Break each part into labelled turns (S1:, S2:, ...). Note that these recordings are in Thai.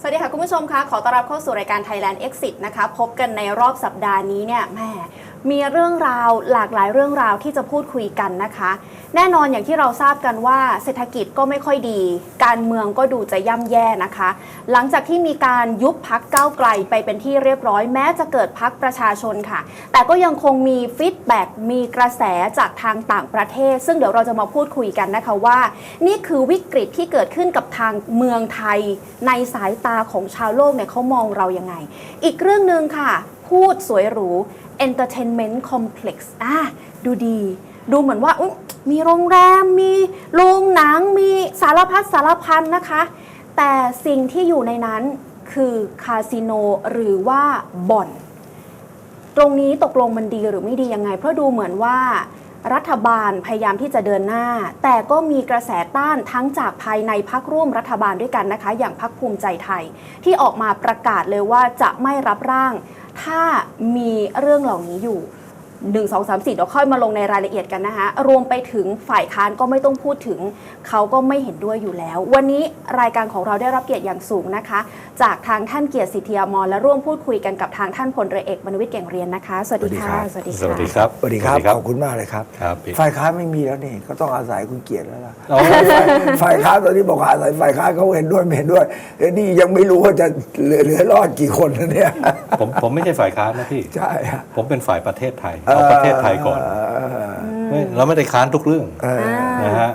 S1: สวัสดีค่ะ คุณผู้ชมคะขอต้อนรับเข้าสู่รายการ Thailand Exit นะคะ พบกันในรอบสัปดาห์นี้เนี่ยแหม มีเรื่องราวหลากหลายเรื่องราวที่จะพูดคุยกันนะคะ แน่นอนอย่างที่เราทราบกันว่าเศรษฐกิจก็ไม่ค่อยดี การเมืองก็ดูจะย่ำแย่นะคะ หลังจากที่มีการยุบพักก้าวไกลไปเป็นที่เรียบร้อยแม้จะเกิดพักประชาชนค่ะ แต่ก็ยังคงมีฟีดแบ็กมีกระแสจากทางต่างประเทศ ซึ่งเดี๋ยวเราจะมาพูดคุยกันนะคะว่า นี่คือวิกฤตที่เกิดขึ้นกับทางเมืองไทย ในสายตาของชาวโลกเนี่ยเขามองเรายังไง อีกเรื่องหนึ่งค่ะ พูดสวยหรู Entertainment Complex อะดูดี ดูเหมือนว่ามีโรงแรม มีโรงหนัง มีสารพัดสารพันนะคะ แต่สิ่งที่อยู่ในนั้นคือคาสิโนหรือว่าบ่อน ตรงนี้ตกลงมันดีหรือไม่ดียังไง เพราะดูเหมือนว่ารัฐบาลพยายามที่จะเดินหน้า แต่ก็มีกระแสต้านทั้งจากภายในพักร่วมรัฐบาลด้วยกันนะคะ อย่างพักภูมิใจไทย ที่ออกมาประกาศเลยว่าจะไม่รับร่าง ถ้ามีเรื่องเหล่านี้อยู่ 1 2 3 4เดี๋ยวค่อยมาลงในรายละเอียดกันนะคะรวมไปถึงฝ่ายค้านก็ไม่ต้องพูดถึง เขาก็ไม่เห็นด้วยอยู่แล้ว วันนี้รายการของเราได้รับเกียรติอย่างสูงนะคะ จากทางท่านเกียรติสิทธิยามรและร่วมพูดคุยกันกับทางท่านพลเรือเอกบรรณวิทย์เก่งเรียนนะคะ สวัสดีค่ะ
S2: สวัสดี
S1: สวัสดี
S2: สวัสดี
S1: ค่ะ
S2: ครับ
S3: สวัสดีครับ ขอบคุณมากเลยครับ
S2: ครับพี่
S3: ฝ่ายค้านไม่มีแล้วนี่ก็ต้องอาศัยคุณเกียรติแล้วล่ะ
S2: โอ้
S3: ฝ่ายฝ่ายค้านตอนนี้บอกว่าอาศัยฝ่ายค้านเขาเห็นด้วยไม่เห็นด้วยเดี๋ยวนี้ยังไม่รู้ว่าจะเหลือเหลือรอดกี่คนนะเนี่ย
S2: ผมผมไม่ใช่ฝ่ายค้านนะพี่
S3: ใช่ฮะ
S2: ผมเป็นฝ่ายประเทศไทยเอาประเทศไทยก่อนไม่เราไม่ได้ค้านทุกเรื่อง
S3: เออ
S2: นะฮะ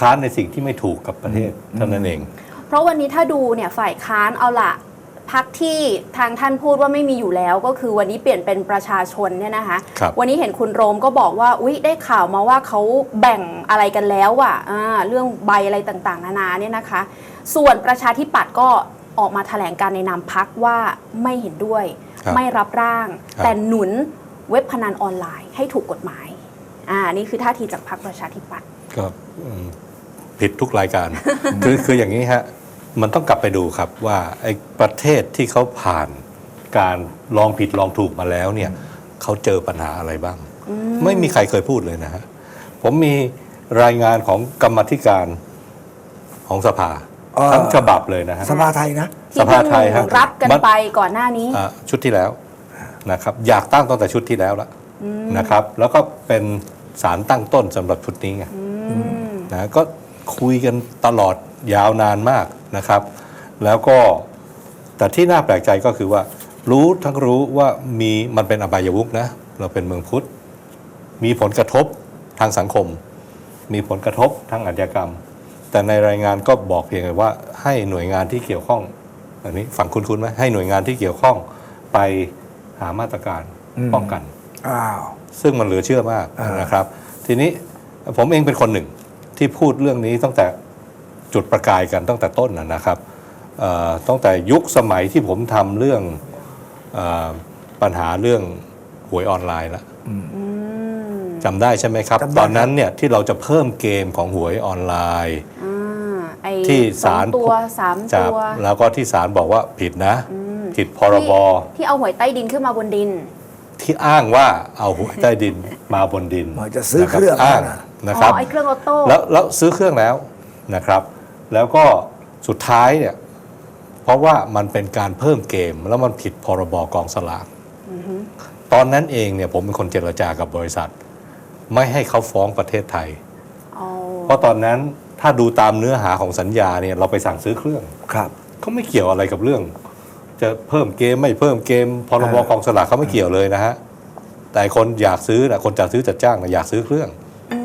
S2: ค้านในสิ่งที่ไม่ถูกกับประเทศเท่านั้นเอง
S1: เพราะวันนี้ถ้าดูเนี่ยฝ่ายค้านเอาละพักที่ทางท่านพูดว่าไม่มีอยู่แล้วก็คือวันนี้เปลี่ยนเป็นประชาชนเนี่ยนะคะ
S2: ครับ
S1: วันนี้เห็นคุณโรมก็บอกว่าอุ๊ยได้ข่าวมาว่าเขาแบ่งอะไรกันแล้วอะอ่าเรื่องใบอะไรต่างๆ นานาเนี่ยนะคะ ส่วนประชาธิปัตย์ก็ออกมาแถลงการในนามพักว่าไม่เห็นด้วย
S2: ครับ
S1: ไม่รับร่าง
S2: ครับ
S1: แต่หนุน เว็บพนันออนไลน์ให้ถูกกฎหมาย อ่า นี่คือท่าทีจากพรรคประชาธิปัตย์
S2: ก็อืมผิดทุกรายการ คือคืออย่างนี้ฮะ มันต้องกลับไปดูครับว่าไอ้ประเทศที่เขาผ่านการลองผิดลองถูกมาแล้วเนี่ยเขาเจอปัญหาอะไรบ้าง ไม่มีใครเคยพูดเลยนะฮะ ผมมีรายงานของกรรมธิการของสภา
S3: อ่า
S2: ทั้งฉบับเลยนะฮะ
S3: สภาไทยนะ
S1: ที่
S2: สภาไทยฮะ
S1: เพิ่งรับกัน
S2: มัน
S1: ไปก่อนหน้านี้
S2: อ่าชุดที่แล้ว นะครับอยากตั้งตั้งแต่ชุดที่แล้วละนะครับ แล้วก็เป็นสารตั้งต้นสำหรับชุดนี้ไงนะก็คุยกันตลอดยาวนานมากนะครับ แล้วก็แต่ที่น่าแปลกใจก็คือว่า รู้ทั้งรู้ว่ามีมันเป็นอบายมุกนะ เราเป็นเมืองพุทธ มีผลกระทบทางสังคม มีผลกระทบทางอาชญากรรม แต่ในรายงานก็บอกเพียงแต่ว่าให้หน่วยงานที่เกี่ยวข้องอันนี้ฟังคุ้นๆไหมให้หน่วยงานที่เกี่ยวข้องไป หามาตรการ
S3: อืม
S2: ป้องกัน
S3: อ้าว
S2: ซึ่งมันเหลือเชื่อมาก
S3: อ่าน
S2: นะครับ ทีนี้ผมเองเป็นคนหนึ่งที่พูดเรื่องนี้ตั้งแต่จุดประกายกันตั้งแต่ต้นนะนะครับเอ่อตั้งแต่ยุคสมัยที่ผมทำเรื่องเออปัญหาเรื่องหวยออนไลน์ละจำได้ใช่ไหมครับ
S3: จำได้
S2: ตอนนั้นเนี่ยที่เราจะเพิ่มเกมของหวยออนไลน์
S1: อ่าไอ้
S2: ที่
S1: สอง
S2: ศาล
S1: ตัวสาม
S2: จั
S1: ตั
S2: บ
S1: ว
S2: แล้วก็ที่ศาลบอกว่าผิดนะ ผิดพรบ
S1: ที่ที่เอาหวยใต้ดินขึ้นมาบนดิน
S2: ที่อ้างว่าเอาหวยใต้ดินมาบนดิน
S3: เหมือนจะซื้อเครื่อง
S2: นะบอ้าง
S3: นะ
S2: นะครับ
S1: อ๋อไอ้เครื่องออโต้
S2: แล้วแล้วซื้อเครื่องแล้วนะครับ แล้วก็สุดท้ายเนี่ยเพราะว่ามันเป็นการเพิ่มเกมแล้วมันผิดพรบกองสลากตอนนั้นเองเนี่ยผมเป็นคนเจรจากับบริษัท ไม่ให้เขาฟ้องประเทศไทย
S1: อ๋อ
S2: เพราะตอนนั้นถ้าดูตามเนื้อหาของสัญญาเนี่ยเราไปสั่งซื้อเครื่อง
S3: ครับ
S2: เขาไม่เกี่ยวอะไรกับเรื่อง จะเพิ่มเกมไม่เพิ่มเกมพรบ
S3: เออ
S2: กองสลากเขาไม่เกี่ยวเลยนะฮะแต่คนอยากซื้อนะคนจัดซื้อจัดจ้างนะอยากซื้อเครื่อง
S1: อื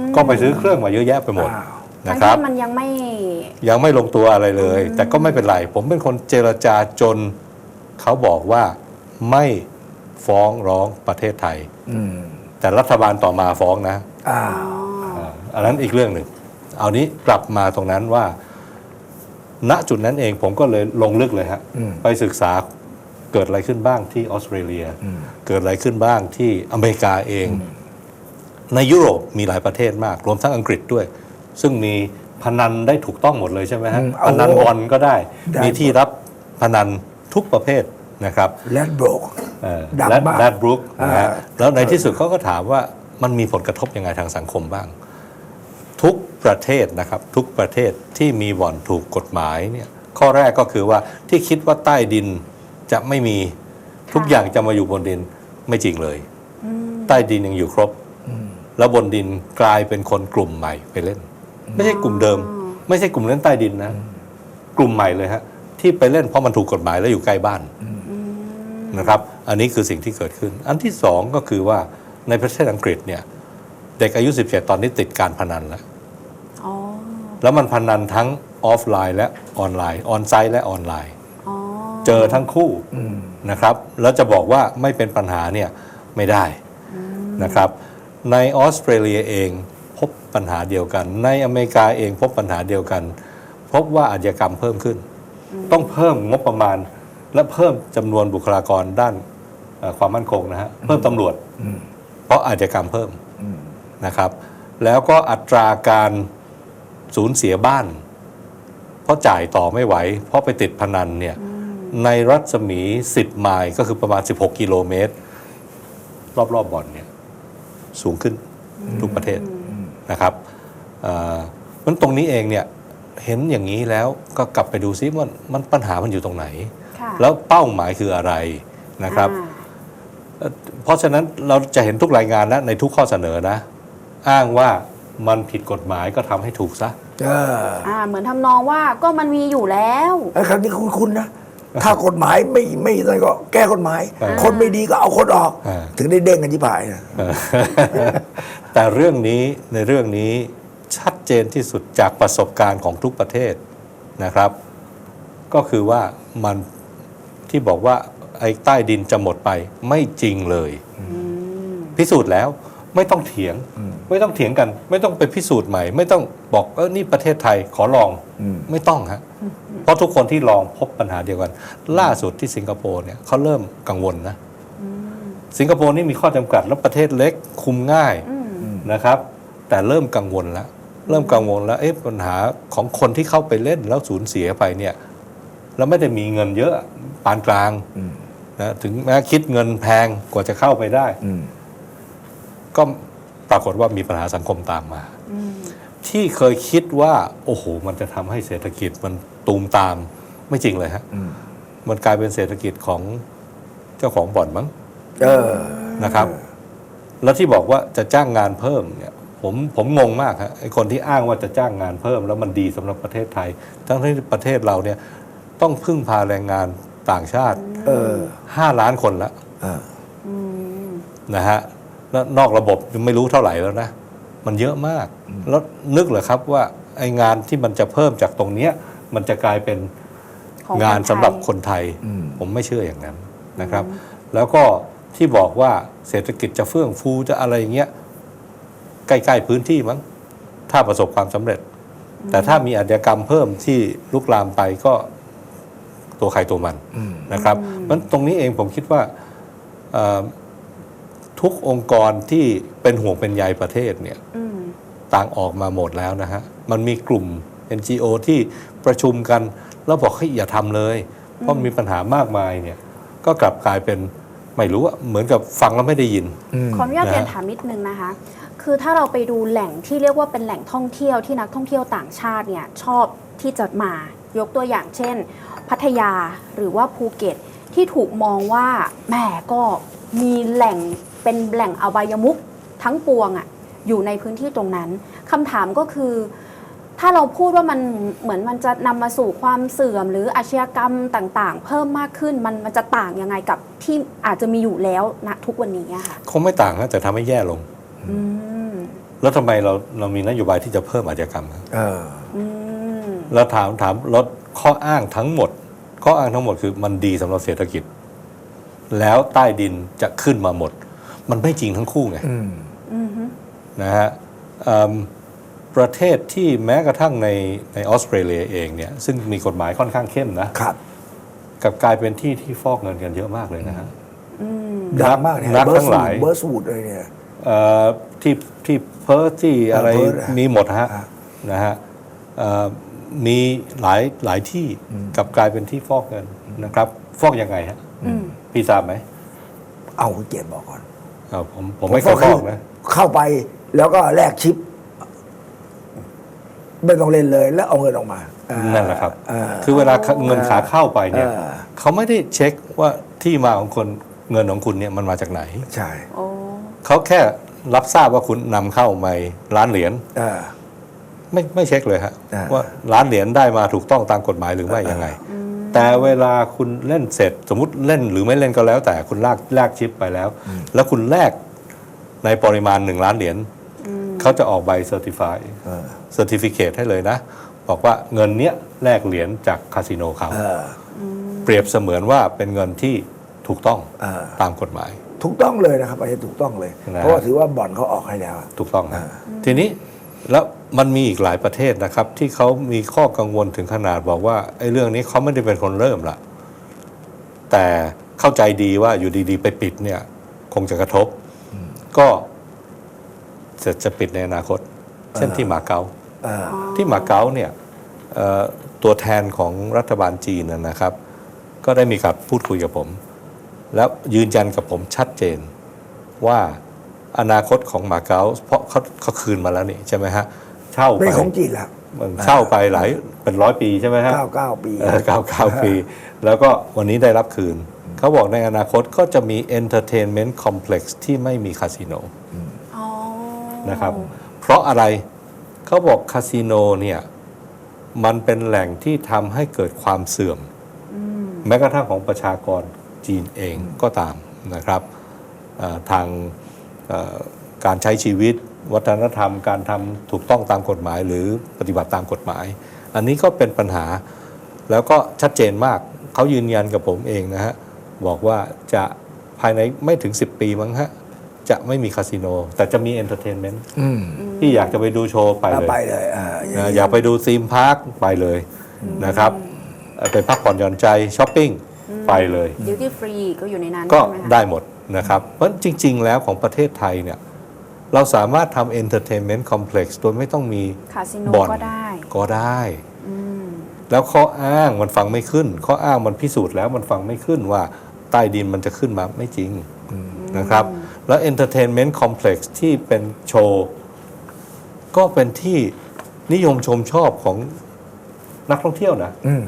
S1: ม
S2: ก็ไปซื้อเครื่องมาเยอะแยะไปหมด
S3: อ้าว
S1: ทั้
S2: นะ
S1: ง
S2: ครับ
S1: ที่มันยังไม่
S2: ยังไม่ลงตัวอะไรเลย แต่ก็ไม่เป็นไร ผมเป็นคนเจรจาจนเขาบอกว่าไม่ฟ้องร้องประเทศไทย
S3: อืม
S2: แต่รัฐบาลต่อมาฟ้องนะ
S3: อ้า
S1: อ๋
S3: ว
S1: อา
S2: อันนั้นอีกเรื่องหนึ่ง เอานี้กลับมาตรงนั้นว่า ณจุดนั้นเองผมก็เลยลงลึกเลยฮะ
S3: อืม
S2: ไปศึกษาเกิดอะไรขึ้นบ้างที่ออสเตรเลีย
S3: อืม
S2: เกิดอะไรขึ้นบ้างที่อเมริกาเอง ในยุโรปมีหลายประเทศมาก รวมทั้งอังกฤษด้วย ซึ่งมีพนันได้ถูกต้องหมดเลยใช่ไหมฮะ
S3: อืม
S2: พนัน
S3: เอา
S2: บอลก็ได้
S3: ได้
S2: มีที่รับพนันทุกประเภทนะครับ
S3: แลนด์บรก
S2: เอ่อ
S3: ดัง
S2: และ
S3: มาก
S2: แรดบรุกนะฮะ
S3: อ่า
S2: แล้วในที่สุดเขาก็ถามว่ามันมีผลกระทบยังไงทางสังคมบ้าง ทุกประเทศนะครับทุกประเทศที่มีบ่อนถูกกฎหมายเนี่ยข้อแรกก็คือว่าที่คิดว่าใต้ดินจะไม่มีทุกอย่างจะมาอยู่บนดินไม่จริงเลย ใต้ดินยังอยู่ครบ แล้วบนดินกลายเป็นคนกลุ่มใหม่ไปเล่น ไม่ใช่กลุ่มเดิม ไม่ใช่กลุ่มเล่นใต้ดินนะ กลุ่มใหม่เลยฮะที่ไปเล่นเพราะมันถูกกฎหมายแล้วอยู่ใกล้บ้านนะครับ อันนี้คือสิ่งที่เกิดขึ้น อันที่สองก็คือว่าในประเทศอังกฤษเนี่ย เด็กอายุ 17 ตอนนี้ติดการพนันแล้ว
S1: อ๋อ
S2: แล้วมันพนันทั้งออฟไลน์และออนไลน์ออนไซต์และออนไลน์
S1: อ๋อ
S2: เจอทั้งคู่นะครับ แล้วจะบอกว่าไม่เป็นปัญหาเนี่ยไม่ได้นะครับ ในออสเตรเลียเองพบปัญหาเดียวกัน ในอเมริกาเองพบปัญหาเดียวกัน พบว่าอาชญากรรมเพิ่มขึ้น ต้องเพิ่มงบประมาณ และเพิ่มจำนวนบุคลากรด้านเอ่อความมั่นคงนะฮะเพิ่มตำรวจ เพราะอาชญากรรมเพิ่มนะครับ แล้วก็อัตราการ สูญเสียบ้าน เพราะจ่ายต่อไม่ไหว เพราะไปติดพนันเนี่ยในรัศมี 10 ไมล์ก็คือประมาณ 16 กิโลเมตร รอบๆบบ่อนเนี่ยสูงขึ้นทุกประเทศนะครับเอ่อมันตรงนี้เองเนี่ยเห็นอย่างนี้แล้วก็กลับไปดูซิว่ามันปัญหามันอยู่ตรงไหน
S1: ค่ะ
S2: แล้วเป้าหมายคืออะไรนะครับ
S1: อ่า
S2: เพราะฉะนั้นเราจะเห็นทุกรายงานนะในทุกข้อเสนอนะ อ้างว่า มันผิดกฎหมายก็ทำให้ถูกซะ
S3: เออ
S1: อ่าเหมือนทำนองว่าก็มันมีอยู่แล้ว
S3: ไอ้คำนี้คุ้นๆนะ ถ้ากฎหมายไม่ไม่อะไรก็แก้กฎหมาย
S2: อ่า
S3: คนไม่ดีก็เอาคนออก
S2: อ่า
S3: ถึงได้เด้งกันที่ผายนะ
S2: แต่เรื่องนี้ในเรื่องนี้ชัดเจนที่สุดจากประสบการณ์ของทุกประเทศนะครับ ก็คือว่ามันที่บอกว่าไอ้ใต้ดินจะหมดไปไม่จริงเลย พิสูจน์แล้ว ไม่ต้องเถียง ไม่ต้องเถียงกัน ไม่ต้องไปพิสูจน์ใหม่ ไม่ต้องบอกเออนี่ประเทศไทยขอลอง
S3: อืม
S2: ไม่ต้องฮะเพราะทุกคนที่ลองพบปัญหาเดียวกัน ล่าสุดที่สิงคโปร์เนี่ยเขาเริ่มกังวลนะสิงคโปร์นี่มีข้อจำกัดแล้วประเทศเล็กคุมง่ายนะครับ แต่เริ่มกังวลแล้วเริ่มกังวลแล้วเอ๊ะปัญหาของคนที่เข้าไปเล่นแล้วสูญเสียไปเนี่ยแล้วไม่ได้มีเงินเยอะปานกลางนะถึงแม้คิดเงินแพงกว่าจะเข้าไปได้
S3: อืม
S2: ก็ปรากฏว่ามีปัญหาสังคมตามมา ที่เคยคิดว่าโอ้โห มันจะทำให้เศรษฐกิจมันตูมตามไม่จริงเลยฮะ
S3: อืม
S2: มันกลายเป็นเศรษฐกิจของเจ้าของบ่อนมั้ง
S3: เออ
S2: นะครับ แล้วที่บอกว่าจะจ้างงานเพิ่มเนี่ยผมผมงงมากฮะไอคนที่อ้างว่าจะจ้างงานเพิ่ม แล้วมันดีสำหรับประเทศไทย ทั้งที่ประเทศเราเนี่ย ต้องพึ่งพาแรงงานต่างชาติ
S3: เออ
S2: 5ล้านคนแล้ว
S3: เออ
S2: นะฮะ แล้วนอกระบบยังไม่รู้เท่าไหร่แล้วนะ มันเยอะมาก แล้วนึกเหรอครับว่าไองานที่มันจะเพิ่มจากตรงเนี้ย มันจะกลายเป็น
S1: ของ
S2: งาน
S1: คนไทย
S2: สำหรับคนไทย
S3: อืม
S2: ผมไม่เชื่ออย่างนั้นนะครับ แล้วก็ที่บอกว่าเศรษฐกิจจะเฟื่องฟูจะอะไรอย่างเงี้ยใกล้ๆพื้นที่มั้งถ้าประสบความสำเร็จ แต่ถ้ามีอาชญากรรมเพิ่มที่ลุกลามไปก็ตัวใครตัวมัน
S3: อืม
S2: นะครับมันตรงนี้เองผมคิดว่าเอ่อ ทุกองค์กรที่เป็นห่วงเป็นใยประเทศเนี่ย
S1: อืม
S2: ต่างออกมาหมดแล้วนะฮะ มันมีกลุ่ม NGO ที่ประชุมกัน แล้วบอกให้ยอย่าทำเลย เพราะมันมีปัญหามากมายเนี่ย ก็กลับกลายเป็นไม่รู้อะเหมือนกับฟังแล้วไม่ได้ยิน
S1: ขออนุญาต
S2: นะฮะ
S1: เรียนถามนิดนึงนะคะ คือถ้าเราไปดูแหล่งที่เรียกว่าเป็นแหล่งท่องเที่ยวที่นักท่องเที่ยวต่างชาติเนี่ยชอบที่จะมายกตัวอย่างเช่น พัทยาหรือว่าภูเก็ตที่ถูกมองว่าแหมก็มีแหล่ง เป็นแหล่งอบายมุกทั้งปวงอะอยู่ในพื้นที่ตรงนั้นคำถามก็คือ ถ้าเราพูดว่ามันเหมือนมันจะนำมาสู่ความเสื่อม หรืออาชญากรรมต่างๆ เพิ่มมากขึ้นมันมันจะต่างยังไงกับที่อาจจะมีอยู่แล้วณทุกวันนี้อะค่ะ
S2: คงไม่ต่างนะแต่ทำให้แย่ลง
S1: อืม
S2: แล้วทำไมเราเรามีนโยบายที่จะเพิ่มอาชญากรรมครับ
S3: เออ
S1: อืม
S2: แล้วถามถามลดข้ออ้างทั้งหมด ข้ออ้างทั้งหมดคือมันดีสำหรับเศรษฐกิจ แล้วใต้ดินจะขึ้นมาหมด มันไม่จริงทั้งคู่ไง
S3: อืม
S1: อืมฮึ
S2: นะฮะเอิ่มประเทศที่แม้กระทั่งในในออสเตรเลียเองเนี่ยซึ่งมีกฎหมายค่อนข้างเข้มนะครับกลับกลายเป็นที่ที่ฟอกเงินกันเยอะมากเลยนะฮะ
S1: อืม
S3: ดังมากเนี่ย
S2: นัก
S3: เบิร์
S2: ทั้
S3: ส
S2: งห
S3: วู
S2: ลาย
S3: ดเบิร์สวูดเลยเนี่ย
S2: เอ่อที่ที่เพิร์ทที่อะไร
S3: เพิร์ทอะ
S2: มีหมดฮะ
S3: อะ
S2: นะฮะเอ่อมีหลายหลายที่กลับกลายเป็นที่ฟอกเงินนะครับ ฟอกยังไงฮะ
S1: อืม
S2: พี่ทราบไหม
S3: เอาคุณเกียรติบอกก่อน
S2: อ้าวผมผมไม่เคยฟอกนะ
S3: เข้าไปแล้วก็แลกชิปไม่ต้องเล่นเลยแล้วเอาเงินออกมาไออ่า
S2: นั่นแหละครับ
S3: อ่า
S2: คือเวลาเงินขาเข้าไปเนี่ย
S3: อ่า
S2: เขาไม่ได้เช็คว่าที่มาของคนเงินของคุณเนี่ยมันมาจากไหน
S3: ใช่
S1: โอ้
S2: เขาแค่รับทราบว่าคุณนำเข้ามาล้านเหรียญ
S3: อ่า
S2: ไม่ไม่เช็คเลยฮะ
S3: อ่า
S2: ว่าล้านเหรียญได้มาถูกต้องตามกฎหมายหรือไม่ยังไง แต่เวลาคุณเล่นเสร็จ สมมติเล่นหรือไม่เล่นก็แล้ว แต่คุณลากแลกชิปไปแล้ว แล้วคุณแลกในปริมาณหนึ่งล้านเหรียญเขาจะออกใบเซอร์ติฟาย
S3: เออ
S2: เซอร์ติฟิเคให้เลยนะ บอกว่าเงินเนี้ยแลกเหรียญจากคาสิโนเขา
S3: เออ
S2: เปรียบเสมือนว่าเป็นเงินที่ถูกต้อง
S3: อ่า
S2: ตามกฎหมาย
S3: ถูกต้องเลยนะครับอันนี้ถูกต้องเลย
S2: นะ
S3: เพราะว่าถือว่าบ่อนเขาออกให้แล้วอะ
S2: ถูกต้องนะทีนี้ แล้วมันมีอีกหลายประเทศนะครับ ที่เขามีข้อกังวลถึงขนาดบอกว่าไอ้เรื่องนี้เขาไม่ได้เป็นคนเริ่มละแต่เข้าใจดีว่าอยู่ดีๆ ไปปิดเนี่ย คงจะกระทบ ก็จะจะปิดในอนาคต เช่นที่มาเก๊า
S3: อ่า
S2: ที่มาเก๊าเนี่ยตัวแทนของรัฐบาลจีนนะครับ ก็ได้มีการพูดคุยกับผม แล้วยืนยันกับผมชัดเจนว่า อนาคตของมาเก๊าเพราะเขาเขาคืนมาแล้วนี่ใช่ไหมฮะเช่า
S3: เป็
S2: ไป
S3: นของจีนแล้ว
S2: มันเช่าไปหลายเป็นร้อยปีใช่ไหมฮะ
S3: เก้าเก้าปี
S2: เออเก้าเก้าปี แล้วก็วันนี้ได้รับคืน เขาบอกในอนาคตก็จะมี entertainment complex ที่ไม่มีคาสิโน
S1: อ๋อ
S2: นะครับ เพราะอะไรเขาบอกคาสิโนเนี่ยมันเป็นแหล่งที่ทำให้เกิดความเสื่อม แม้กระทั่งของประชากรจีนเองก็ตามนะครับเอ่อทางเอ่อ การใช้ชีวิต วัฒนธรรม การทำถูกต้องตามกฎหมาย หรือปฏิบัติตามกฎหมาย อันนี้ก็เป็นปัญหาแล้วก็ชัดเจนมากเขายืนยันกับผมเองนะฮะ บอกว่าจะภายในไม่ถึง 10 ปีมั้งฮะ จะไม่มีคาสิโน แต่จะมีเอนเตอร์เทนเมนต์
S3: อืม
S2: ที่อยากจะไปดูโชว์ไป
S3: เอา
S2: เลย
S3: ไปเลยอ่าอย่าง
S2: นะ
S3: นี้
S2: อยากไปดูซีมพาร์คไปเลยนะครับเอ่อไปพักผ่อนหย่อนใจช้อปปิ้งไปเลย
S1: ดิวตี้ฟรีก็อยู่ในนั้น
S2: ก็
S1: ใช่ไหมคะ
S2: ได้หมด นะครับ เพราะจริง ๆ แล้วของประเทศไทยเนี่ยเราสามารถทำเอนเตอร์เทนเมนต์คอมเพล็กซ์โดยไม่ต้องมี
S1: คาสิโน
S2: บ่อน
S1: ก็ได้
S2: ก็ได้
S1: อืม
S2: แล้วข้ออ้างมันฟังไม่ขึ้น ข้ออ้างมันพิสูจน์แล้วมันฟังไม่ขึ้นว่าใต้ดินมันจะขึ้นมาไม่จริงนะครับ แล้ว Entertainment Complex ที่เป็นโชว์ก็เป็นที่นิยมชมชอบของนักท่องเที่ยวนะ
S3: อืม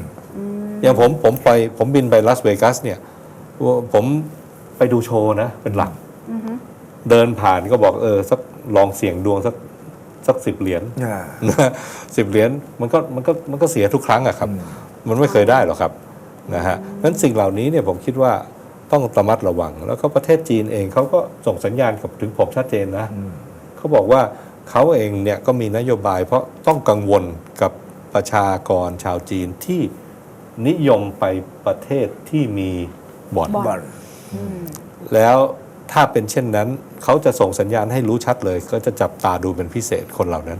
S2: อย่างผมผมไปผมบินไปลาสเวกัสเนี่ยผม ไปดูโชว์นะ เป็นหลัก เดินผ่านก็บอกเออสักลองเสี่ยงดวงสักสักสิบเหรียญ
S3: อ่า
S2: นะสิบเหรียญมันก็มันก็มันก็เสียทุกครั้งอะครับ มันไม่เคยได้หรอกครับนะฮะนั้นสิ่งเหล่านี้เนี่ยผมคิดว่าต้องระมัดระวัง แล้วก็ประเทศจีนเองเขาก็ส่งสัญญาณกับถึงผมชัดเจนนะเขาบอกว่าเขาเองเนี่ยก็มีนโยบาย เพราะต้องกังวลกับประชากรชาวจีนที่นิยมไปประเทศที่มีบ่อน
S1: บ่อน
S3: บ่อน
S2: แล้วถ้าเป็นเช่นนั้น เขาจะส่งสัญญาณให้รู้ชัดเลย ก็จะจับตาดูเป็นพิเศษคนเหล่านั้น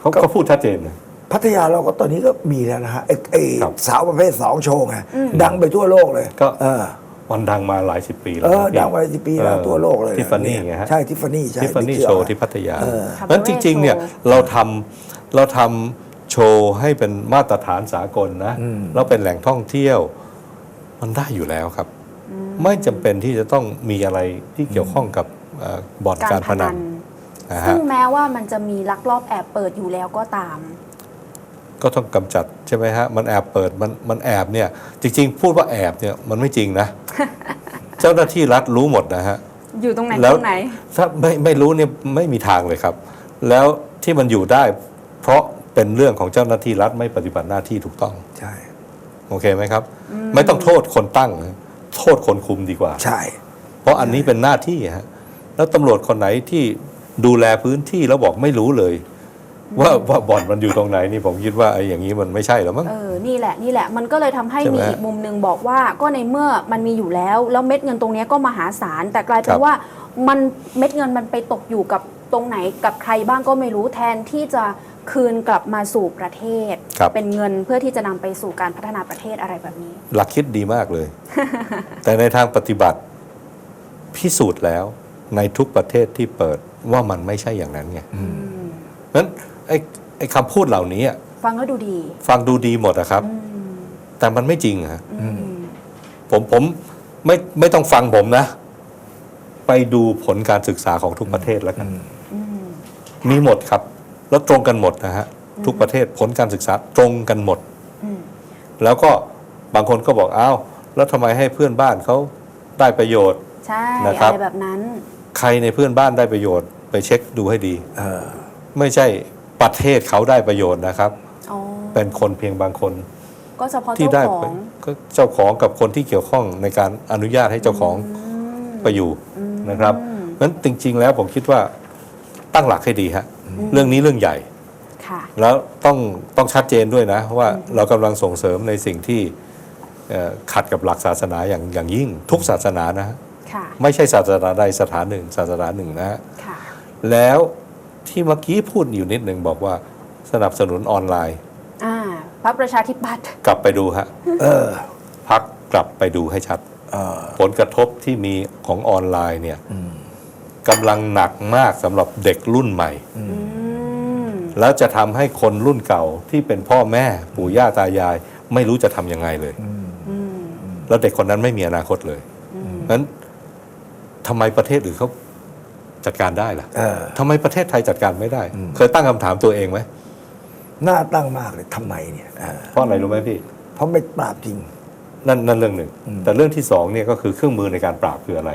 S2: เขาก็พูดชัดเจนนะ
S3: พัทยาเราก็ตอนนี้ก็มีแล้วนะฮะไอ้ไอ้
S2: ครับ
S3: สาวประเภทสองโชว์ไงดังไปทั่วโลกเลย
S2: ก็
S3: เออ
S2: มันดังมาหลายสิบปีแล้
S3: เอ
S2: ว
S3: อ
S2: นะพี่
S3: ดังมาหลายสิบปีแล้วทั่วโลกเลย
S2: ทิฟฟานี่ไงฮะ
S3: ใช่ทิฟฟานี่ใช่
S2: ทิฟฟานี่
S3: ที่
S2: โชว์
S3: เกี่
S2: ที่
S3: ยว
S2: พัทยา
S3: เออ
S2: นั้นจริง ๆ เนี่ยเราทำเราทำโชว์ให้เป็นมาตรฐานสากลนะแล้วเป็นแหล่งท่องเที่ยว มันได้อยู่แล้วครับ ไม่จำเป็นที่จะต้องมีอะไรที่เกี่ยวข้องกับเอ่อบ่อน
S1: การ
S2: การ
S1: พ
S2: พ
S1: นั
S2: นั
S1: น
S2: นนะ
S1: ซึ่
S2: ฮะ
S1: งแม้ว่ามันจะมีลักลอบแอบเปิดอยู่แล้วก็ตาม
S2: ก็ต้องกำจัดใช่ไหมฮะมันแอบเปิดมันมันแอบเนี่ยจริง ๆ พูดว่าแอบเนี่ยมันไม่จริงนะ เจ้าหน้าที่รัฐรู้หมดนะฮะ
S1: อยู่ตรงไหน
S2: แล้ว
S1: ตรงไหน
S2: ถ้าไม่ไม่รู้เนี่ยไม่มีทางเลยครับ แล้วที่มันอยู่ได้ เพราะเป็นเรื่องของเจ้าหน้าที่รัฐไม่ปฏิบัติหน้าที่ถูกต้อง
S3: ใช่
S2: โอเคไหมครับ ไม่ต้องโทษคนตั้งนะ โทษคนคุมดีกว่า
S3: ใช่
S2: เพราะอันนี้เป็นหน้าที่ฮะแล้วตำรวจคนไหนที่ดูแลพื้นที่แล้วบอกไม่รู้เลย ว่าว่าบ่อนมันอยู่ตรงไหนนี่ผมคิดว่าไอ้อย่างนี้มันไม่ใช่แล้วมั้ง
S1: เออ นี่แหละ นี่แหละ มันก็เลยทำให้
S2: ใช่ไหม
S1: มีอีกมุมหนึ่งบอกว่า ก็ในเมื่อมันมีอยู่แล้ว แล้วเม็ดเงินตรงเนี้ยก็มหาศาล แต่กลายเป็
S2: คนรับ
S1: ว่ามันเม็ดเงินมันไปตกอยู่กับตรงไหนกับใครบ้างก็ไม่รู้แทนที่จะคืนกลับมาสู่ประเทศ
S2: ครับ
S1: เป็นเงินเพื่อที่จะนำไปสู่การพัฒนาประเทศอะไรแบบนี้
S2: หลักคิดดีมากเลย แต่ในทางปฏิบัติพิสูจน์แล้วในทุกประเทศที่เปิดว่ามันไม่ใช่อย่างนั้นไงนั้นไอ้ไอ้คำพูดเหล่านี้อะ
S1: ฟังแล้วดูดี
S2: ฟังดูดีหมดนะครับ
S1: อืม
S2: แต่มันไม่จริงอะฮะ
S1: อืม
S2: ผมผมไม่ไม่ต้องฟังผมนะ ไปดูผลการศึกษาของทุกประเทศแล้วกัน
S1: อืม
S2: มีหมดครับ แล้วตรงกันหมดนะฮะทุกประเทศผลการศึกษาตรงกันหมด
S1: อืม
S2: แล้วก็บางคนก็บอกอ้าว แล้วทำไมให้เพื่อนบ้านเขาได้ประโยชน์
S1: ใช่
S2: นะครับ
S1: อะไรแบบนั้น
S2: ใครในเพื่อนบ้านได้ประโยชน์ ไปเช็คดูให้ดี
S3: เออ
S2: ไม่ใช่ประเทศเขาได้ประโยชน์นะครับ
S1: อ๋อ
S2: เป็นคนเพียงบางคน
S1: ก็เฉพาะ
S2: ที่
S1: เจ้า
S2: ได้
S1: ขอ
S2: ไป
S1: ง
S2: ก็เจ้าของกับคนที่เกี่ยวข้องในการอนุญาตให้เจ้าของ
S1: อืม
S2: ไปอยู่
S1: อืม
S2: นะครับ เพราะฉะนั้นจริง ๆ แล้วผมคิดว่าตั้งหลักให้ดีฮะเรื่องนี้เรื่องใหญ่
S1: ค่ะ
S2: แล้วต้องต้องชัดเจนด้วยนะ ว่าเรากำลังส่งเสริมในสิ่งที่เอ่อ ขัดกับหลักศาสนาอย่างอย่างยิ่ง ทุกศาสนานะฮะ
S1: ค่ะ
S2: ไม่ใช่ศาสนาใดสถานหนึ่ง ศาสนาหนึ่งนะฮะ
S1: ค่ะ
S2: แล้วที่เมื่อกี้พูดอยู่นิดหนึ่งบอกว่าสนับสนุนออนไลน์
S1: อ่าพระประชาธิปัตย์
S2: กลับไปดูฮะ
S3: เออ
S2: พักกลับไปดูให้ชัด
S3: เออ
S2: ผลกระทบที่มีของออนไลน์เนี่ยกำลังหนักมากสำหรับเด็กรุ่นใหม่
S1: อืม
S2: แล้วจะทำให้คนรุ่นเก่าที่เป็นพ่อแม่ปู่ย่าตายาย ไม่รู้จะทำยังไงเลย
S1: อืม
S2: แล้วเด็กคนนั้นไม่มีอนาคตเลยนั้นทำไมประเทศอื่นเขาจัดการได้ล่ะ
S3: เออ
S2: ทำไมประเทศไทยจัดการไม่ได้ เคยตั้งคำถามตัวเองไหม
S3: น่าตั้งมากเลยทำไมเนี่ยเออ
S2: เพราะอะไรรู้ไหมพี่
S3: เพราะไม่ปราบจริง
S2: นั่นนั่นเรื่องหนึ่ง แต่เรื่องที่สองเนี่ยก็คือเครื่องมือในการปราบคืออะไร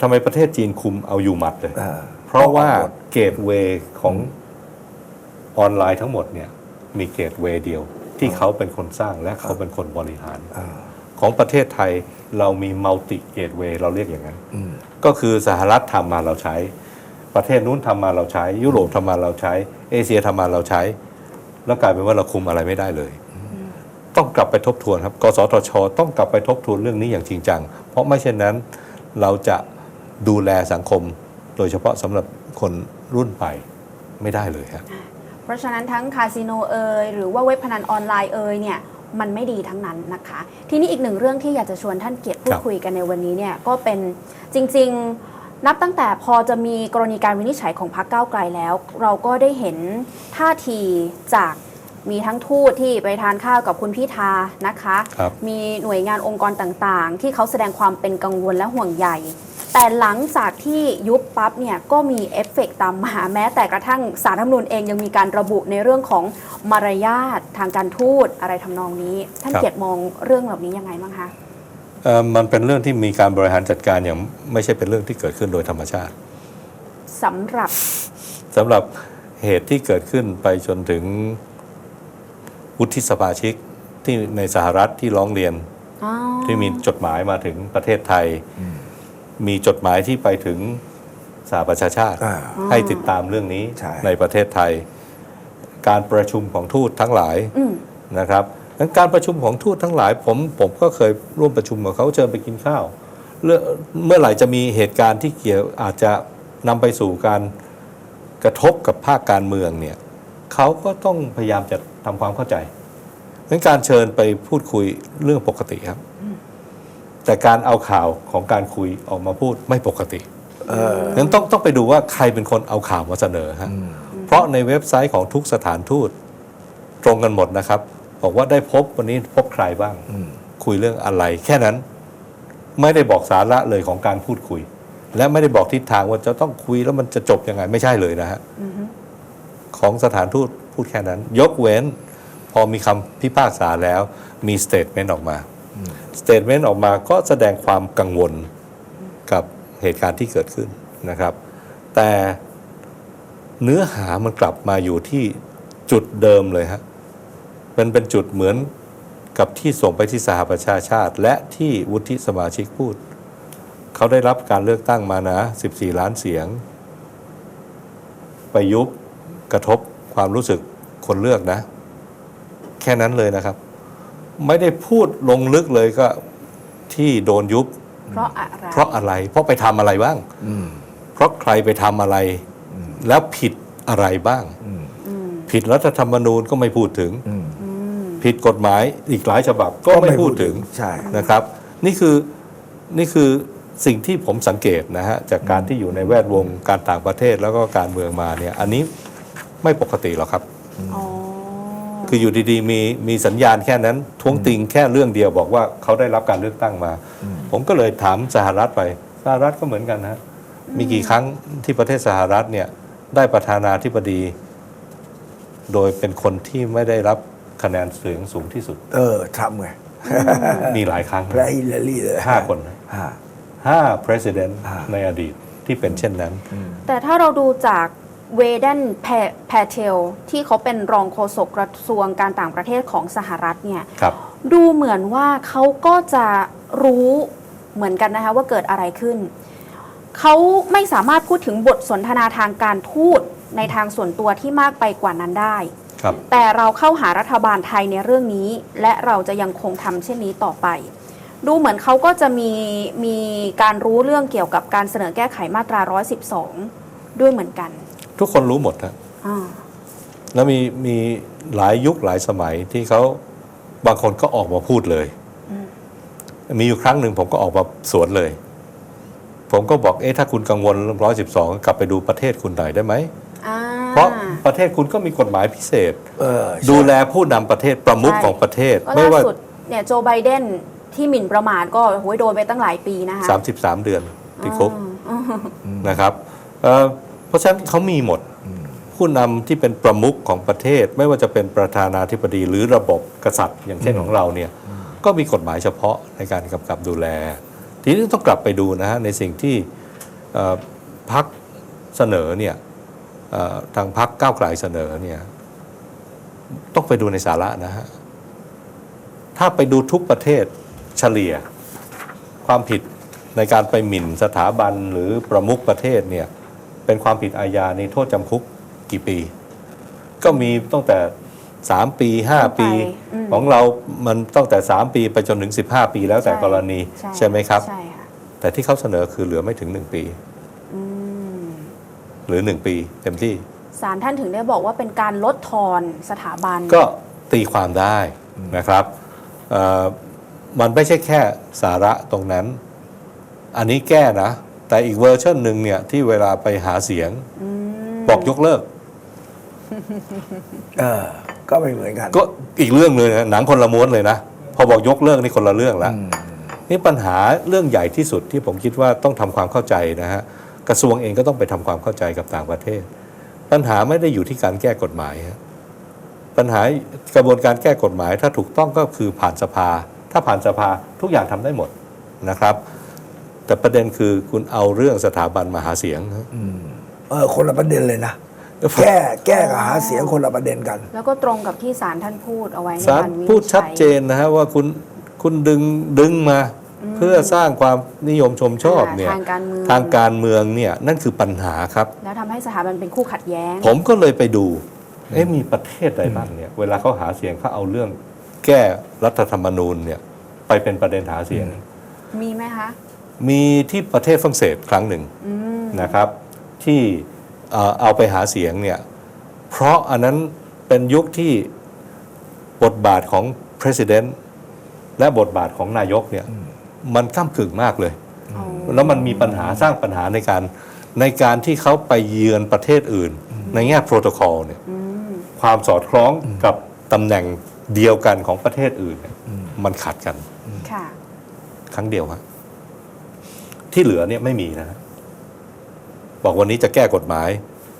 S2: ทำไมประเทศจีนคุมเอาอยู่หมัดเลย
S3: เออ
S2: เพราะว่า
S3: เอาหมด
S2: เกตเวย์ของออนไลน์ทั้งหมดเนี่ย มีเกตเวย์เดียว ที่เขาเป็นคนสร้างและเขาเป็นคนบริหาร
S3: เออ
S2: ของประเทศไทยเรามีมัลติเกตเวย์เราเรียกอย่างนั้น
S3: อืม
S2: ก็คือสหรัฐทำมาเราใช้ ประเทศนู้นทำมาเราใช้ ยุโรปทำมาเราใช้ เอเชียทำมาเราใช้ แล้วกลายเป็นว่าเราคุมอะไรไม่ได้เลย ต้องกลับไปทบทวนครับ กสทช ต้องกลับไปทบทวนเรื่องนี้อย่างจริงจัง เพราะไม่เช่นนั้นเราจะดูแลสังคม โดยเฉพาะสำหรับคนรุ่นไปไม่ได้เลยครับ
S1: เพราะฉะนั้นทั้งคาสิโนเอยหรือว่าเว็บพนันออนไลน์เอยเนี่ย มันไม่ดีทั้งนั้นนะคะ ทีนี้อีกหนึ่งเรื่องที่อยากจะชวนท่านเกียรติพู
S2: ค
S1: ด
S2: รับ
S1: คุยกันในวันนี้เนี่ยก็เป็นจริง ๆ นับตั้งแต่พอจะมีกรณีการวินิจฉัยของพรรคก้าวไกลแล้ว เราก็ได้เห็นท่าทีจากมีทั้งทูตที่ไปทานข้าวกับคุณพิธานะคะ
S2: ครับ
S1: มีหน่วยงานองค์กรต่างๆ ที่เขาแสดงความเป็นกังวลและห่วงใย แต่หลังจากที่ยุบปั๊บเนี่ยก็มีเอฟเฟกต์ตามมาแม้แต่กระทั่งสารรัฐธรรมนูญเองยังมีการระบุในเรื่องของมารยาททางการทูตอะไรทำนองนี้ ท่าน
S2: ครับ
S1: เกียรติมองเรื่องเหล่านี้ยังไงบ้างคะ
S2: เอ่อมันเป็นเรื่องที่มีการบริหารจัดการอย่างไม่ใช่เป็นเรื่องที่เกิดขึ้นโดยธรรมชาติ
S1: สำหรับ
S2: สำหรับเหตุที่เกิดขึ้นไปจนถึงวุฒิสมาชิกที่ในสหรัฐที่ร้องเรียน
S1: อ๋อ
S2: ที่มีจดหมายมาถึงประเทศไทย มีจดหมายที่ไปถึงสหประชาชาติ
S3: อ่า
S2: ให้ติดตามเรื่องนี้
S3: ใช่
S2: ประเทศไทย การประชุมของทูตทั้งหลาย
S1: อืม
S2: นะครับงั้นการประชุมของทูตทั้งหลาย ผมผมก็เคยร่วมประชุมกับเขาเชิญไปกินข้าวเรื่องเมื่อไหร่จะมีเหตุการณ์ที่เกี่ยวอาจจะนำไปสู่การกระทบกับภาคการเมืองเนี่ยเขาก็ต้องพยายามจะทำความเข้าใจงั้นการเชิญไปพูดคุยเรื่องปกติครับ แต่การเอาข่าวของการคุยออกมาพูดไม่ปกติ
S3: เออ
S2: งั้นต้องต้องไปดูว่าใครเป็นคนเอาข่าวมาเสนอฮะเพราะในเว็บไซต์ของทุกสถานทูตตรงกันหมดนะครับ บอกว่าได้พบวันนี้พบใครบ้าง คุยเรื่องอะไร แค่นั้น ไม่ได้บอกสาระเลยของการพูดคุย และไม่ได้บอกทิศทางว่าจะต้องคุยแล้วมันจะจบยังไงไม่ใช่เลยนะฮะของสถานทูตพูดแค่นั้น ยกเว้น พอมีคำพิพากษาแล้วมีสเตทเมนต์ออกมา สเตทเมนต์ออกมาก็แสดงความกังวลกับเหตุการณ์ที่เกิดขึ้นนะครับ แต่เนื้อหามันกลับมาอยู่ที่จุดเดิมเลยฮะมันเป็นจุดเหมือนกับที่ส่งไปที่สหประชาชาติ และที่วุฒิสมาชิกพูด เขาได้รับการเลือกตั้งมานะ 14 ล้านเสียงไปยุบกระทบความรู้สึกคนเลือกนะ แค่นั้นเลยนะครับ ไม่ได้พูดลงลึกเลยก็ที่โดนยุบ
S1: เพราะอะไร
S2: เพราะอะไร เพราะไปทำอะไรบ้าง
S3: อืม
S2: เพราะใครไปทำอะไรแล้วผิดอะไรบ้าง
S3: อืม
S1: อืม
S2: ผิดรัฐธรรมนูญก็ไม่พูดถึง
S3: อืม
S1: อืม
S2: ผิดกฎหมายอีกหลายฉบับก็ไม่พูดถึง
S3: ใช่
S2: นะครับ นี่คือนี่คือสิ่งที่ผมสังเกตนะฮะ จากการที่อยู่ในแวดวงการต่างประเทศแล้วก็การเมืองมาเนี่ย อันนี้ไม่ปกติหรอกครับ
S1: อ๋อ
S2: คืออยู่ดีๆ มีมีสัญญาณแค่นั้นท้วงติงแค่เรื่องเดียวบอกว่าเขาได้รับการเลือกตั้งมา ผมก็เลยถามสหรัฐไป สหรัฐก็เหมือนกันนะมีกี่ครั้งที่ประเทศสหรัฐเนี่ยได้ประธานาธิบดี โดยเป็นคนที่ไม่ได้รับคะแนนเสียงสูงที่สุด
S3: เออทรัมป์ไง
S2: มีหลายครั้ง
S3: แพ้ฮิลลารีเลย
S2: ห้าคนนะ
S3: ห้า
S2: ห้า president
S3: อ่า
S2: ในอดีตที่เป็นเช่นนั้น
S1: แต่ถ้าเราดูจาก เวเดนแพเทลที่เขาเป็นรองโฆษกกระทรวงการต่างประเทศของสหรัฐเนี่ย
S2: ครับ
S1: ดูเหมือนว่าเขาก็จะรู้เหมือนกันนะคะว่าเกิดอะไรขึ้น เขาไม่สามารถพูดถึงบทสนทนาทางการทูตในทางส่วนตัวที่มากไปกว่านั้นได้
S2: ครับ
S1: แต่เราเข้าหารัฐบาลไทยในเรื่องนี้ และเราจะยังคงทำเช่นนี้ต่อไป ดูเหมือนเขาก็จะมีมีการรู้เรื่องเกี่ยวกับการเสนอแก้ไขมาตรา 112 ด้วยเหมือนกัน
S2: ทุกคนรู้หมดนะ
S1: อ่า
S2: แล้วมีมีหลายยุคหลายสมัยที่เขาบางคนก็ออกมาพูดเลย มีอยู่ครั้งหนึ่งผมก็ออกมาสวนเลย ผมก็บอกเอ๊ะถ้าคุณกังวลเรื่องร้อยสิบสองกลับไปดูประเทศคุณหน่อยได้ไหม
S1: อ่า
S2: เพราะประเทศคุณก็มีกฎหมายพิเศษ
S3: เออ
S2: ดูแลผู้นำประเทศประมุขของประเทศ
S1: ก็
S2: ไม่
S1: ล่า
S2: ว่า
S1: สุดเนี่ยโจไบเดนที่หมิ่นประมาทก็โหยโดนไปตั้งหลายปีนะคะ
S2: 33เดือนติดคุก
S1: อ่า
S2: นะครับ เอ่อเพราะฉะนั้นเขามีหมดผู้นำที่เป็นประมุขของประเทศ ไม่ว่าจะเป็นประธานาธิบดีหรือระบบกษัตริย์ อย่างเช่นของเราเนี่ยก็มีกฎหมายเฉพาะในการกำกับดูแล ทีนี้ต้องกลับไปดูนะฮะในสิ่งที่เอ่อพักเสนอเนี่ยเอ่อทางพักก้าวไกลเสนอเนี่ยต้องไปดูในสาระนะฮะถ้าไปดูทุกประเทศเฉลี่ยความผิดในการไปหมิ่นสถาบันหรือประมุขประเทศเนี่ย เป็นความผิดอาญาในโทษจำคุกกี่ปี ก็มีตั้งแต่ 3 ปี 5 ปี
S1: อืม
S2: ของเรา มันตั้งแต่ 3 ปีไปจนถึง 15 ปีแล้วแต่กรณี ใช่ไหมครับ
S1: ใช่ค่ะ
S2: แต่ที่เขาเสนอคือเหลือไม่ถึง 1 ปี
S1: อืม
S2: หรือ 1 ปีเต็มที่
S1: ศาลท่านถึงได้บอกว่าเป็นการลดทอนสถาบัน
S2: ก็ตีความได้นะครับเอ่อมันไม่ใช่แค่สาระตรงนั้น อันนี้แก้นะ แต่อีกเวอร์ชันหนึ่งเนี่ย ที่เวลาไปหาเสียงบอกยกเลิก
S3: เออก็ไม่เหมือนกัน
S2: ก็อีกเรื่องเลยนะหนังคนละม้วนเลยนะ พอบอกยกเลิกนี่คนละเรื่องละนี่ปัญหาเรื่องใหญ่ที่สุดที่ผมคิดว่าต้องทำความเข้าใจนะฮะกระทรวงเองก็ต้องไปทำความเข้าใจกับต่างประเทศ ปัญหาไม่ได้อยู่ที่การแก้กฎหมายฮะปัญหากระบวนการแก้กฎหมาย ถ้าถูกต้องก็คือผ่านสภา ถ้าผ่านสภาทุกอย่างทำได้หมดนะครับ แต่ประเด็นคือคุณเอาเรื่องสถาบันมาหาเสียงฮะ
S3: เออคนละประเด็นเลยนะ แก้แก้กับหาเสียงคนละประเด็นกัน
S1: แล้วก็ตรงกับที่ศาลท่านพูดเอาไว้ใน
S2: ศาล
S1: การวินิจฉัย
S2: พูดชัดเจนนะฮะว่าคุณคุณดึงดึงมา เพื่อสร้างความนิยมชมชอบเนี่ย
S1: ทางการเมือง
S2: ทางการเมืองเนี่ยนั่นคือปัญหาครับ
S1: แล้วทำให้สถาบันเป็นคู่ขัดแย้ง
S2: ผมก็เลยไปดูเอ๊ะมีประเทศใดบ้างเนี่ยเวลาเขาหาเสียงเขาเอาเรื่องแก้รัฐธรรมนูญเนี่ยไปเป็นประเด็นหาเสียง
S1: มีไหมคะ
S2: มีที่ประเทศฝรั่งเศสครั้งหนึ่ง
S1: อืม
S2: นะครับ ที่เอ่อเอาไปหาเสียงเนี่ยเพราะอันนั้นเป็นยุคที่บทบาทของ president และบทบาทของนายกเนี่ยมันก้ากึ่งมากเลย
S1: อ๋อ
S2: แล้วมันมีปัญหาสร้างปัญหาในการในการที่เขาไปเยือนประเทศอื่น ในแง่โปรโตคอลเนี่ย
S1: อืม
S2: ความสอดคล้องกับตำแหน่งเดียวกันของประเทศอื่นเนี่ยมันขัดกัน
S1: ค่ะ
S2: ครั้งเดียวฮะ ที่เหลือเนี่ยไม่มีนะฮะบอกวันนี้จะแก้กฎหมาย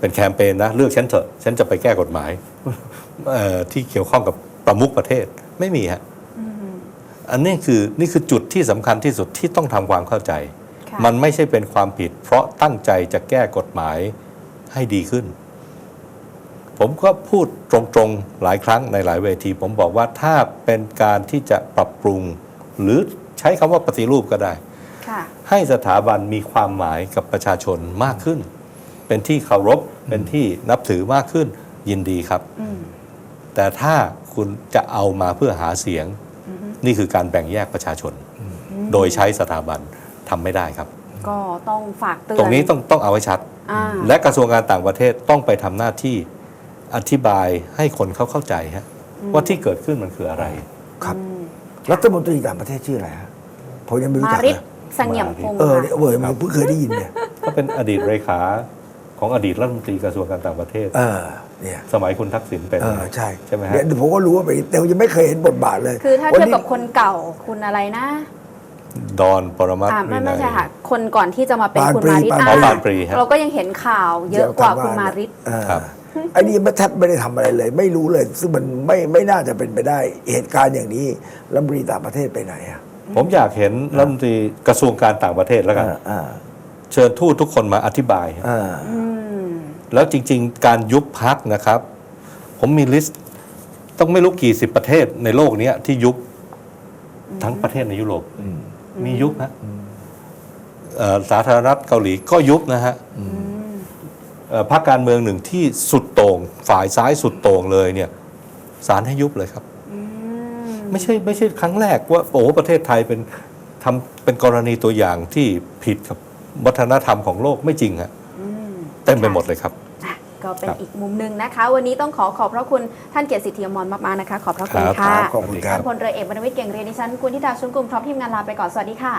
S2: เป็นแคมเปญนะ เลือกฉันเถอะ ฉันจะไปแก้กฎหมายเอ่อที่เกี่ยวข้องกับประมุขประเทศไม่มีฮะ
S1: อืม
S2: อันนี้คือนี่คือจุดที่สำคัญที่สุดที่ต้องทำความเข้าใจ
S1: ค่ะ
S2: มันไม่ใช่เป็นความผิด เพราะตั้งใจจะแก้กฎหมายให้ดีขึ้น ผมก็พูดตรงๆหลายครั้งในหลายเวที ผมบอกว่าถ้าเป็นการที่จะปรับปรุง หรือใช้คำว่าปฏิรูปก็ได้
S1: ค่ะ
S2: ให้สถาบันมีความหมายกับประชาชนมากขึ้น เป็นที่เคารพเป็นที่นับถือมากขึ้นยินดีครับ
S1: อืม
S2: แต่ถ้าคุณจะเอามาเพื่อหาเสียง นี่คือการแบ่งแยกประชาชน โดยใช้สถาบันทำไม่ได้ครับ
S1: ก็ต้องฝากเตือน
S2: ตรงนี้ต้องต้องเอาไว้ชัด
S1: อ่า
S2: และกระทรวงการต่างประเทศต้องไปทำหน้าที่อธิบายให้คนเขาเข้าใจฮะว่าที่เกิดขึ้นมันคืออะไร
S3: ครับ
S1: อืม
S3: รัฐมนตรีต่างประเทศชื่ออะไรฮะผมยังไม่รู้
S1: มา
S3: จัก
S1: ริ
S3: เล
S1: ศ
S3: ย
S1: เสงี่ยมพงษ์
S3: เออ
S1: ค่ะ
S3: เนี่ยเว้ยมันเพิ่งเคยได้ยินเนี่ย
S2: ก็เป็นอดีตเลขาของอดีตรัฐมนตรีกระทรวงการต่างประเทศ
S3: เออเนี่ย
S2: สมัยคุณทักษิณเป็น
S3: เออใช่
S2: ใช่ไหมฮะ
S3: เดี๋ยวผมก็รู้ว่าไปแต่ผมยังไม่เคยเห็นบทบาทเลย
S1: คือถ้า
S3: วัน
S1: เทียบ
S3: นี้
S1: กับคนเก่าคุณอะไรนะ
S2: ดอนปรมัตถ์
S1: อ่าไม่
S2: วินั
S1: ไม่
S2: ย
S1: ใช่ค่ะ คนก่อนที่จะมาเป็น
S3: ปาน
S1: คุณ
S3: ปรี
S1: มาริศ
S3: ปาน
S1: อ่า
S2: ปานปรีฮะ
S1: เราก็ยังเห็นข่าวเยอะกว่าคุณมาริศ
S3: เออ
S2: ครับ
S3: ไอ้นี่มันแทบไม่ได้ทำอะไรเลย ไม่รู้เลย ซึ่งมันไม่ไม่น่าจะเป็นไปได้ เหตุการณ์อย่างนี้รัฐมนตรีต่างประเทศไปไหนอะ
S2: ผมอยากเห็นรัฐมนตรีกระทรวงการต่างประเทศแล้วกัน
S3: อ่าอ่า
S2: เชิญทูตทุกคนมาอธิบาย
S3: อ่า
S1: อืม
S2: แล้วจริง ๆ การยุบพักนะครับ ผมมีลิสต์ ต้องไม่รู้กี่สิบประเทศในโลกเนี้ยที่ยุบทั้งประเทศในยุโรปมียุบนะเอ่อสาธารณรัฐเกาหลีก็ยุบนะฮะเอ่อพรรคการเมืองหนึ่งที่สุดโต่งฝ่ายซ้ายสุดโต่งเลยเนี่ยสารให้ยุบเลยครับ ไม่ใช่ไม่ใช่ครั้งแรกว่าโอ้ประเทศไทยเป็นทำเป็นกรณีตัวอย่างที่ผิดกับวัฒนธรรมของโลกไม่จริงฮะเต็มไปหมดเลยครับ
S1: อะก็เป็น
S2: ครับ
S1: อีกมุมหนึ่งนะคะ วันนี้ต้องขอขอบพระคุณท่านเกียรติสิทธิอมรมากๆนะคะ ขอบพระคุณ
S2: ครับ
S1: ค่ะ
S3: ขอบคุณครับ
S1: ท่านพลเรือเอกบรรณวิทย์เก่งเรียนดิฉันกุลธิดาชุนกลุ่มพร้อมทีมงานลาไปก่อนสวัสดีค่ะ